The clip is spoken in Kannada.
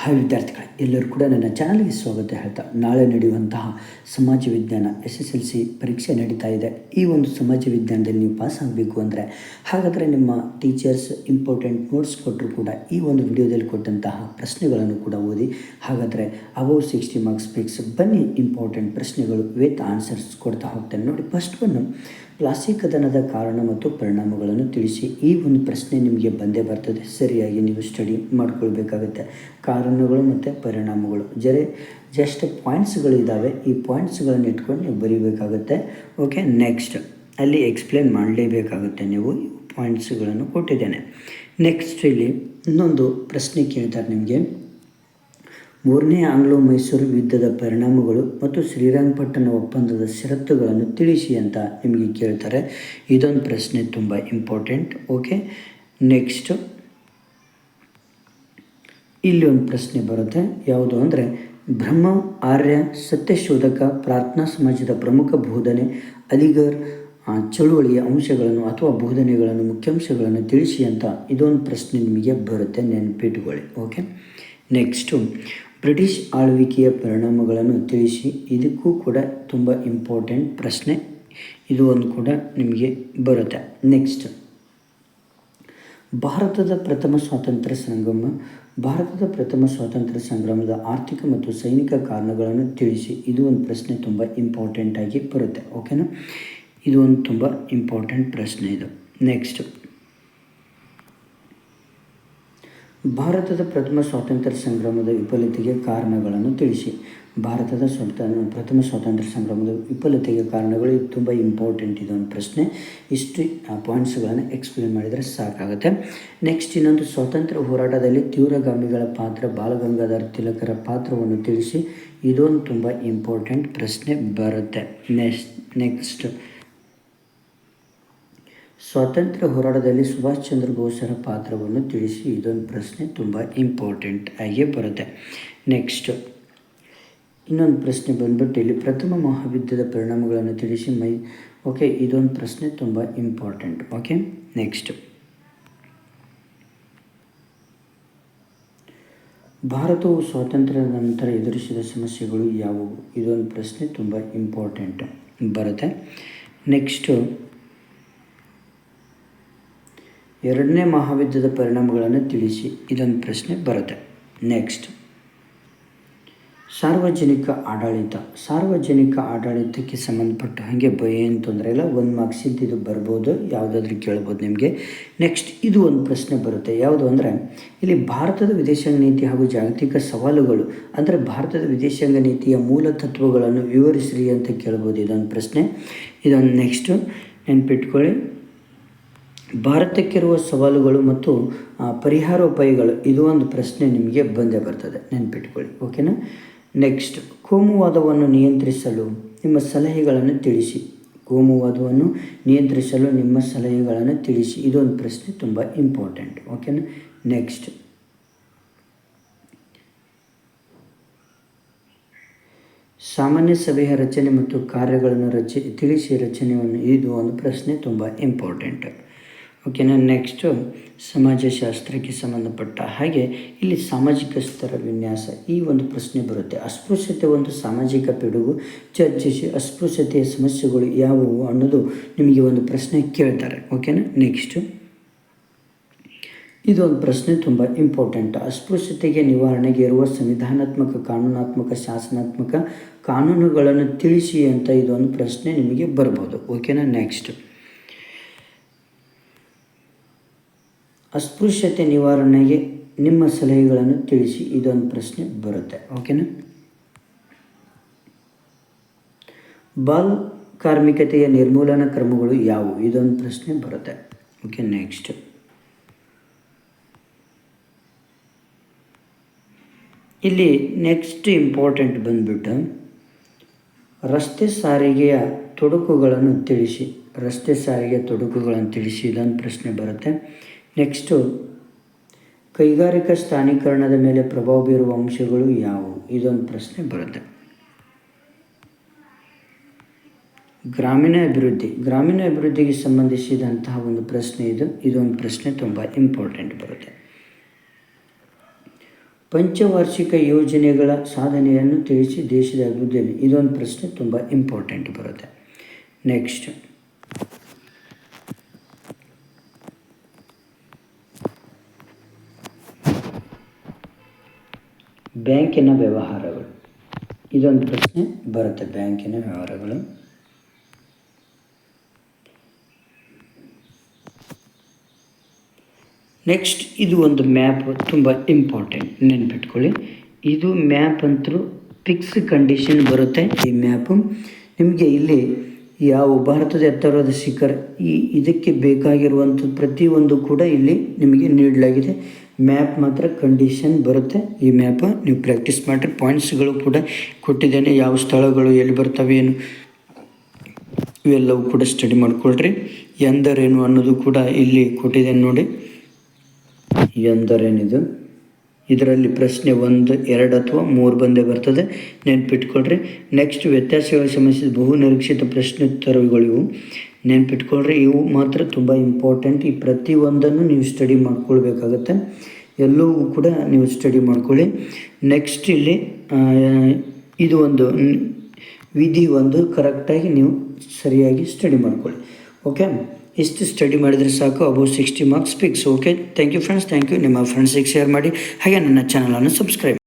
ಹಾಯ್ ವಿದ್ಯಾರ್ಥಿಗಳೇ ಎಲ್ಲರೂ ಕೂಡ ನನ್ನ ಚಾನಲ್ಗೆ ಸ್ವಾಗತ ಹೇಳ್ತಾ, ನಾಳೆ ನಡೆಯುವಂತಹ ಸಮಾಜ ವಿಜ್ಞಾನ ಎಸ್ ಎಸ್ ಎಲ್ ಸಿ ಪರೀಕ್ಷೆ ನಡೀತಾ ಇದೆ. ಈ ಒಂದು ಸಮಾಜ ವಿಜ್ಞಾನದಲ್ಲಿ ನೀವು ಪಾಸ್ ಆಗಬೇಕು ಅಂದರೆ, ಹಾಗಾದರೆ ನಿಮ್ಮ ಟೀಚರ್ಸ್ ಇಂಪಾರ್ಟೆಂಟ್ ನೋಟ್ಸ್ ಕೊಟ್ಟರು ಕೂಡ ಈ ಒಂದು ವಿಡಿಯೋದಲ್ಲಿ ಕೊಟ್ಟಂತಹ ಪ್ರಶ್ನೆಗಳನ್ನು ಕೂಡ ಓದಿ, ಹಾಗಾದರೆ ಅಬೌವ್ ಸಿಕ್ಸ್ಟಿ ಮಾರ್ಕ್ಸ್ ಪಿಕ್ಸ್ ಬನ್ನಿ ಇಂಪಾರ್ಟೆಂಟ್ ಪ್ರಶ್ನೆಗಳು ವಿತ್ ಆನ್ಸರ್ಸ್ ಕೊಡ್ತಾ ಹೋಗ್ತೇನೆ. ನೋಡಿ ಫಸ್ಟ್ ಒಂದು ಪ್ಲಾಸ್ಟಿಕ್ ಕದನದ ಕಾರಣ ಮತ್ತು ಪರಿಣಾಮಗಳನ್ನು ತಿಳಿಸಿ. ಈ ಒಂದು ಪ್ರಶ್ನೆ ನಿಮಗೆ ಬಂದೇ ಬರ್ತದೆ. ಸರಿಯಾಗಿ ನೀವು ಸ್ಟಡಿ ಮಾಡ್ಕೊಳ್ಬೇಕಾಗುತ್ತೆ. ಕಾರಣಗಳು ಮತ್ತು ಪರಿಣಾಮಗಳು. ಜರೆ ಜಸ್ಟ್ ಪಾಯಿಂಟ್ಸ್ಗಳು ಇದ್ದಾವೆ ಈ ಪಾಯಿಂಟ್ಸ್ಗಳನ್ನು ಇಟ್ಕೊಂಡು ನೀವು ಬರೀಬೇಕಾಗುತ್ತೆ. Okay, next. ಅಲ್ಲಿ ಎಕ್ಸ್ಪ್ಲೇನ್ ಮಾಡಲೇಬೇಕಾಗುತ್ತೆ ನೀವು ಪಾಯಿಂಟ್ಸ್ಗಳನ್ನು ಕೊಟ್ಟಿದ್ದೇನೆ. ನೆಕ್ಸ್ಟ್ ಇಲ್ಲಿ ಇನ್ನೊಂದು ಪ್ರಶ್ನೆ ಕೇಳ್ತಾರೆ ನಿಮಗೆ. ಮೂರನೇ ಆಂಗ್ಲೋ ಮೈಸೂರು ಯುದ್ಧದ ಪರಿಣಾಮಗಳು ಮತ್ತು ಶ್ರೀರಂಗಪಟ್ಟಣ ಒಪ್ಪಂದದ ಷರತ್ತುಗಳನ್ನು ತಿಳಿಸಿ ಅಂತ ನಿಮಗೆ ಕೇಳ್ತಾರೆ. ಇದೊಂದು ಪ್ರಶ್ನೆ ತುಂಬ ಇಂಪಾರ್ಟೆಂಟ್ ಓಕೆ ನೆಕ್ಸ್ಟು ಇಲ್ಲಿ ಒಂದು ಪ್ರಶ್ನೆ ಬರುತ್ತೆ. ಯಾವುದು ಅಂದರೆ, ಬ್ರಹ್ಮ, ಆರ್ಯ, ಸತ್ಯಶೋಧಕ, ಪ್ರಾರ್ಥನಾ ಸಮಾಜದ ಪ್ರಮುಖ ಬೋಧನೆ, ಅಲಿಗರ್ ಚಳುವಳಿಯ ಅಂಶಗಳನ್ನು ಅಥವಾ ಬೋಧನೆಗಳನ್ನು ಮುಖ್ಯಾಂಶಗಳನ್ನು ತಿಳಿಸಿ ಅಂತ ಇದೊಂದು ಪ್ರಶ್ನೆ ನಿಮಗೆ ಬರುತ್ತೆ. ನೆನಪಿಟ್ಕೊಳ್ಳಿ. ಓಕೆ ನೆಕ್ಸ್ಟು ಬ್ರಿಟಿಷ್ ಆಳ್ವಿಕೆಯ ಪರಿಣಾಮಗಳನ್ನು ತಿಳಿಸಿ, ಇದಕ್ಕೂ ಕೂಡ ತುಂಬ ಇಂಪಾರ್ಟೆಂಟ್ ಪ್ರಶ್ನೆ. ಇದು ಒಂದು ಕೂಡ ನಿಮಗೆ ಬರುತ್ತೆ. ನೆಕ್ಸ್ಟ್ ಭಾರತದ ಪ್ರಥಮ ಸ್ವಾತಂತ್ರ್ಯ ಸಂಗಮ, ಭಾರತದ ಪ್ರಥಮ ಸ್ವಾತಂತ್ರ್ಯ ಸಂಗ್ರಾಮದ ಆರ್ಥಿಕ ಮತ್ತು ಸೈನಿಕ ಕಾರಣಗಳನ್ನು ತಿಳಿಸಿ. ಇದು ಒಂದು ಪ್ರಶ್ನೆ ತುಂಬ ಇಂಪಾರ್ಟೆಂಟಾಗಿ ಬರುತ್ತೆ. ಓಕೆನಾ ಇದು ಒಂದು ತುಂಬ ಇಂಪಾರ್ಟೆಂಟ್ ಪ್ರಶ್ನೆ ಇದು. ನೆಕ್ಸ್ಟ್ ಭಾರತದ ಪ್ರಥಮ ಸ್ವಾತಂತ್ರ್ಯ ಸಂಗ್ರಾಮದ ವಿಫಲತೆಗೆ ಕಾರಣಗಳನ್ನು ತಿಳಿಸಿ. ಭಾರತದ ಸ್ವಂತ, ಪ್ರಥಮ ಸ್ವಾತಂತ್ರ್ಯ ಸಂಗ್ರಾಮದ ವಿಫಲತೆಗೆ ಕಾರಣಗಳು ಇದು ತುಂಬ ಇಂಪಾರ್ಟೆಂಟ್ ಇದೊಂದು ಪ್ರಶ್ನೆ. ಇಷ್ಟು ಪಾಯಿಂಟ್ಸ್ಗಳನ್ನು ಎಕ್ಸ್ಪ್ಲೇನ್ ಮಾಡಿದರೆ ಸಾಕಾಗುತ್ತೆ. ನೆಕ್ಸ್ಟ್ ಇನ್ನೊಂದು, ಸ್ವಾತಂತ್ರ್ಯ ಹೋರಾಟದಲ್ಲಿ ತೀವ್ರಗಾಮಿಗಳ ಪಾತ್ರ, ಬಾಲಗಂಗಾಧರ ತಿಲಕರ ಪಾತ್ರವನ್ನು ತಿಳಿಸಿ. ಇದೊಂದು ತುಂಬ ಇಂಪಾರ್ಟೆಂಟ್ ಪ್ರಶ್ನೆ ಬರುತ್ತೆ. ನೆಕ್ಸ್ಟ್ ನೆಕ್ಸ್ಟ್ ಸ್ವಾತಂತ್ರ್ಯ ಹೋರಾಟದಲ್ಲಿ ಸುಭಾಷ್ ಚಂದ್ರ ಬೋಸರ ಪಾತ್ರವನ್ನು ತಿಳಿಸಿ, ಇದೊಂದು ಪ್ರಶ್ನೆ ತುಂಬ ಇಂಪಾರ್ಟೆಂಟ್ ಆಗಿ ಬರುತ್ತೆ. ನೆಕ್ಸ್ಟ್ ಇನ್ನೊಂದು ಪ್ರಶ್ನೆ ಬಂದ್ಬಿಟ್ಟು ಇಲ್ಲಿ ಪ್ರಥಮ ಮಹಾಯುದ್ಧದ ಪರಿಣಾಮಗಳನ್ನು ತಿಳಿಸಿ, ಮೈ, ಓಕೆ, ಇದೊಂದು ಪ್ರಶ್ನೆ ತುಂಬ ಇಂಪಾರ್ಟೆಂಟ್ ಓಕೆ? ನೆಕ್ಸ್ಟ್ ಭಾರತವು ಸ್ವಾತಂತ್ರ್ಯದ ನಂತರ ಎದುರಿಸಿದ ಸಮಸ್ಯೆಗಳು ಯಾವುವು? ಇದೊಂದು ಪ್ರಶ್ನೆ ತುಂಬ ಇಂಪಾರ್ಟೆಂಟ್ ಬರುತ್ತೆ. ನೆಕ್ಸ್ಟು ಎರಡನೇ ಮಹಾಯುದ್ಧದ ಪರಿಣಾಮಗಳನ್ನು ತಿಳಿಸಿ. ಇದೊಂದು ಪ್ರಶ್ನೆ ಬರುತ್ತೆ. ನೆಕ್ಸ್ಟ್ ಸಾರ್ವಜನಿಕ ಆಡಳಿತ. ಸಾರ್ವಜನಿಕ ಆಡಳಿತಕ್ಕೆ ಸಂಬಂಧಪಟ್ಟ ಹಾಗೆ ಭಯ ಏನು ತೊಂದರೆ ಇಲ್ಲ. ಒಂದು ಮಾರ್ಕ್ಸ್ ಇದು ಬರ್ಬೋದು. ಯಾವುದಾದ್ರೂ ಕೇಳ್ಬೋದು ನಿಮಗೆ. ನೆಕ್ಸ್ಟ್ ಇದು ಒಂದು ಪ್ರಶ್ನೆ ಬರುತ್ತೆ. ಯಾವುದು ಅಂದರೆ, ಇಲ್ಲಿ ಭಾರತದ ವಿದೇಶಾಂಗ ನೀತಿ ಹಾಗೂ ಜಾಗತಿಕ ಸವಾಲುಗಳು, ಅಂದರೆ ಭಾರತದ ವಿದೇಶಾಂಗ ನೀತಿಯ ಮೂಲ ತತ್ವಗಳನ್ನು ವಿವರಿಸ್ರಿ ಅಂತ ಕೇಳ್ಬೋದು. ಇದೊಂದು ಪ್ರಶ್ನೆ. ಇದೊಂದು ನೆಕ್ಸ್ಟು ನೆನ್ಪಿಟ್ಕೊಳ್ಳಿ. ಭಾರತಕ್ಕಿರುವ ಸವಾಲುಗಳು ಮತ್ತು ಪರಿಹಾರೋಪಾಯಗಳು, ಇದು ಒಂದು ಪ್ರಶ್ನೆ ನಿಮಗೆ ಬಂದೇ ಬರ್ತದೆ. ನೆನ್ಪಿಟ್ಕೊಳ್ಳಿ ಓಕೆನಾ ನೆಕ್ಸ್ಟ್ ಕೋಮುವಾದವನ್ನು ನಿಯಂತ್ರಿಸಲು ನಿಮ್ಮ ಸಲಹೆಗಳನ್ನು ತಿಳಿಸಿ. ಕೋಮುವಾದವನ್ನು ನಿಯಂತ್ರಿಸಲು ನಿಮ್ಮ ಸಲಹೆಗಳನ್ನು ತಿಳಿಸಿ. ಇದೊಂದು ಪ್ರಶ್ನೆ ತುಂಬ ಇಂಪಾರ್ಟೆಂಟ್ ಓಕೆನಾ ನೆಕ್ಸ್ಟ್ ಸಾಮಾನ್ಯ ಸಭೆಯ ರಚನೆ ಮತ್ತು ಕಾರ್ಯಗಳನ್ನು ರಚನೆ ತಿಳಿಸಿ ರಚನೆಯನ್ನು, ಇದು ಒಂದು ಪ್ರಶ್ನೆ ತುಂಬ ಇಂಪಾರ್ಟೆಂಟ್ ಓಕೆನಾ ನೆಕ್ಸ್ಟು ಸಮಾಜಶಾಸ್ತ್ರಕ್ಕೆ ಸಂಬಂಧಪಟ್ಟ ಹಾಗೆ ಇಲ್ಲಿ ಸಾಮಾಜಿಕ ಸ್ತರ ವಿನ್ಯಾಸ ಈ ಒಂದು ಪ್ರಶ್ನೆ ಬರುತ್ತೆ. ಅಸ್ಪೃಶ್ಯತೆ ಒಂದು ಸಾಮಾಜಿಕ ಪಿಡುಗು. ಚರ್ಚಿಸಿ ಅಸ್ಪೃಶ್ಯತೆಯ ಸಮಸ್ಯೆಗಳು ಯಾವುವು ಅನ್ನೋದು ನಿಮಗೆ ಒಂದು ಪ್ರಶ್ನೆ ಕೇಳ್ತಾರೆ. ಓಕೆನಾ ನೆಕ್ಸ್ಟು ಇದೊಂದು ಪ್ರಶ್ನೆ ತುಂಬ ಇಂಪಾರ್ಟೆಂಟ್ ಅಸ್ಪೃಶ್ಯತೆಗೆ ನಿವಾರಣೆಗೆ ಇರುವ ಸಂವಿಧಾನಾತ್ಮಕ, ಕಾನೂನಾತ್ಮಕ, ಶಾಸನಾತ್ಮಕ ಕಾನೂನುಗಳನ್ನು ತಿಳಿಸಿ ಅಂತ ಇದೊಂದು ಪ್ರಶ್ನೆ ನಿಮಗೆ ಬರ್ಬೋದು. ಓಕೆನಾ ನೆಕ್ಸ್ಟ್ ಅಸ್ಪೃಶ್ಯತೆ ನಿವಾರಣೆಗೆ ನಿಮ್ಮ ಸಲಹೆಗಳನ್ನು ತಿಳಿಸಿ, ಇದೊಂದು ಪ್ರಶ್ನೆ ಬರುತ್ತೆ. ಓಕೆನಾ? ಬಾಲ್ ಕಾರ್ಮಿಕತೆಯ ನಿರ್ಮೂಲನಾ ಕ್ರಮಗಳು ಯಾವುವು? ಇದೊಂದು ಪ್ರಶ್ನೆ ಬರುತ್ತೆ. ಓಕೆ ನೆಕ್ಸ್ಟ್ ಇಲ್ಲಿ ನೆಕ್ಸ್ಟ್ ಇಂಪಾರ್ಟೆಂಟ್ ಬಂದ್ಬಿಟ್ಟು, ರಸ್ತೆ ಸಾರಿಗೆಯ ತೊಡಕುಗಳನ್ನು ತಿಳಿಸಿ. ರಸ್ತೆ ಸಾರಿಗೆ ತೊಡಕುಗಳನ್ನು ತಿಳಿಸಿ, ಇದೊಂದು ಪ್ರಶ್ನೆ ಬರುತ್ತೆ. ನೆಕ್ಸ್ಟು ಕೈಗಾರಿಕಾ ಸ್ಥಾನೀಕರಣದ ಮೇಲೆ ಪ್ರಭಾವ ಬೀರುವ ಅಂಶಗಳು ಯಾವುವು? ಇದೊಂದು ಪ್ರಶ್ನೆ ಬರುತ್ತೆ. ಗ್ರಾಮೀಣ ಅಭಿವೃದ್ಧಿ. ಗ್ರಾಮೀಣ ಅಭಿವೃದ್ಧಿಗೆ ಸಂಬಂಧಿಸಿದಂತಹ ಒಂದು ಪ್ರಶ್ನೆ ಇದು. ಇದೊಂದು ಪ್ರಶ್ನೆ ತುಂಬ ಇಂಪಾರ್ಟೆಂಟ್ ಬರುತ್ತೆ. ಪಂಚವಾರ್ಷಿಕ ಯೋಜನೆಗಳ ಸಾಧನೆಯನ್ನು ತಿಳಿಸಿ ದೇಶದ ಅಭಿವೃದ್ಧಿಯಲ್ಲಿ ಇದೊಂದು ಪ್ರಶ್ನೆ ತುಂಬ ಇಂಪಾರ್ಟೆಂಟ್ ಬರುತ್ತೆ. ನೆಕ್ಸ್ಟ್ ಬ್ಯಾಂಕಿನ ವ್ಯವಹಾರಗಳು. ಇದೊಂದು ಪ್ರಶ್ನೆ ಬರುತ್ತೆ ಬ್ಯಾಂಕಿನ ವ್ಯವಹಾರಗಳು. ನೆಕ್ಸ್ಟ್ ಇದು ಒಂದು ಮ್ಯಾಪ್ ತುಂಬ ಇಂಪಾರ್ಟೆಂಟ್ ನೆನ್ಪಿಟ್ಕೊಳ್ಳಿ. ಇದು ಮ್ಯಾಪ್ ಅಂತೂ ಫಿಕ್ಸ್ ಕಂಡೀಷನ್ ಬರುತ್ತೆ ಈ ಮ್ಯಾಪು ನಿಮಗೆ ಇಲ್ಲಿ ಯಾವ ಭಾರತದ ಎತ್ತರದ ಶಿಖರ ಈ ಇದಕ್ಕೆ ಬೇಕಾಗಿರುವಂಥ ಪ್ರತಿಯೊಂದು ಕೂಡ ಇಲ್ಲಿ ನಿಮಗೆ ನೀಡಲಾಗಿದೆ. ಮ್ಯಾಪ್ ಮಾತ್ರ ಕಂಡೀಷನ್ ಬರುತ್ತೆ. ಈ ಮ್ಯಾಪ ನೀವು ಪ್ರಾಕ್ಟೀಸ್ ಮಾಡಿರಿ. ಪಾಯಿಂಟ್ಸ್ಗಳು ಕೂಡ ಕೊಟ್ಟಿದ್ದೇನೆ. ಯಾವ ಸ್ಥಳಗಳು ಎಲ್ಲಿ ಬರ್ತವೆ ಏನು ಇವೆಲ್ಲವೂ ಕೂಡ ಸ್ಟಡಿ ಮಾಡಿಕೊಳ್ಳ್ರಿ ಎಂದರೇನು ಅನ್ನೋದು ಕೂಡ ಇಲ್ಲಿ ಕೊಟ್ಟಿದ್ದೇನೆ ನೋಡಿ. ಎಂದರೇನಿದು? ಇದರಲ್ಲಿ ಪ್ರಶ್ನೆ ಒಂದು, ಎರಡು ಅಥವಾ ಮೂರು ಬಂದೇ ಬರ್ತದೆ. ನೆನ್ಪಿಟ್ಕೊಳ್ರಿ. ನೆಕ್ಸ್ಟ್ ವ್ಯತ್ಯಾಸಗಳ ಸಮಸ್ಯೆ, ಬಹು ನಿರೀಕ್ಷಿತ ಪ್ರಶ್ನೋತ್ತರಗಳಿವು. ನೆನ್ಪಿಟ್ಕೊಳ್ರಿ, ಇವು ಮಾತ್ರ ತುಂಬ ಇಂಪಾರ್ಟೆಂಟ್ ಈ ಪ್ರತಿಯೊಂದನ್ನು ನೀವು ಸ್ಟಡಿ ಮಾಡ್ಕೊಳ್ಬೇಕಾಗತ್ತೆ. ಎಲ್ಲವೂ ಕೂಡ ನೀವು ಸ್ಟಡಿ ಮಾಡ್ಕೊಳ್ಳಿ. ನೆಕ್ಸ್ಟ್ ಇಲ್ಲಿ ಇದು ಒಂದು, ವಿಧಿ ಒಂದು ಕರೆಕ್ಟಾಗಿ ನೀವು ಸರಿಯಾಗಿ ಸ್ಟಡಿ ಮಾಡ್ಕೊಳ್ಳಿ. ಓಕೆ ಇಷ್ಟು ಸ್ಟಡಿ ಮಾಡಿದರೆ ಸಾಕು above sixty marks fix okay thank you friends thank you ನಿಮ್ಮ ಫ್ರೆಂಡ್ಸಿಗೆ ಶೇರ್ ಮಾಡಿ. ಹಾಗೆ ನನ್ನ ಚಾನಲನ್ನು ಸಬ್ಸ್ಕ್ರೈಬ್